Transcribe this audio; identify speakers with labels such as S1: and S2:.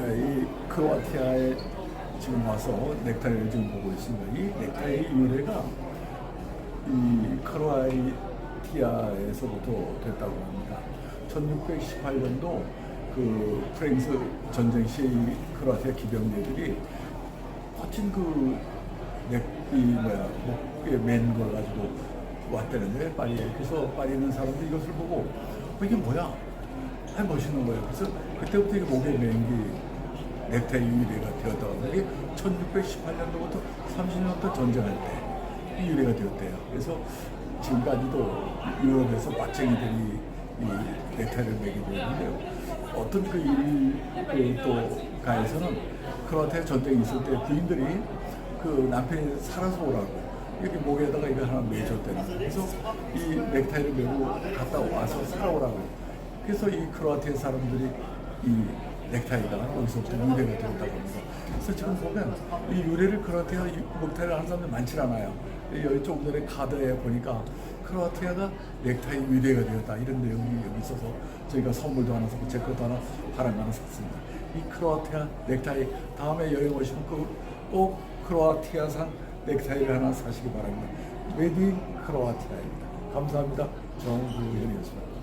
S1: 예, 이 크로아티아에 지금 와서 넥타이를 지금 보고 있습니다. 이 넥타이의 유래가 이 크로아티아에서부터 됐다고 합니다. 1618년도 그 프랑스 전쟁 시에 이 크로아티아 기병대들이 거친 그 넥, 이 뭐야 목에 맨 걸 가지고 왔다는데 파리에 그래서 파리에 있는 사람들이 이것을 보고 어, 이게 뭐야? 아 멋있는 거예요. 그래서 그때부터 이게 목에 맨게 넥타이 유래가 되었다고. 이게 1618년도부터 30년 더 전쟁할 때이 유래가 되었대요. 그래서 지금까지도 유럽에서 빡쟁이들이 이 넥타이를 매게 되었는데요. 어떤 그 일, 그또 가에서는 크로아티아 전쟁이 있을 때 부인들이 그 남편이 살아서 오라고 이렇게 목에다가 이거 하나 매줬대요. 그래서 이 넥타이를 메고 갔다 와서 살아오라고. 그래서 이 크로아티아 사람들이 이 넥타이가 여기서부터 유래가 되었다고 합니다. 그래서 지금 보면 이 유래를 크로아티아 넥타이를 하는 사람들 많지 않아요. 여기 조금 전에 카드에 보니까 크로아티아가 넥타이 유래가 되었다 이런 내용이 여기 있어서 저희가 선물도 하나 샀고 제 것도 하나 바람 하나 샀습니다. 이 크로아티아 넥타이 다음에 여행 오시면 그꼭 크로아티아산 넥타이를 하나 사시기 바랍니다. 메디 크로아티아입니다. 감사합니다. 정구현이었습니다.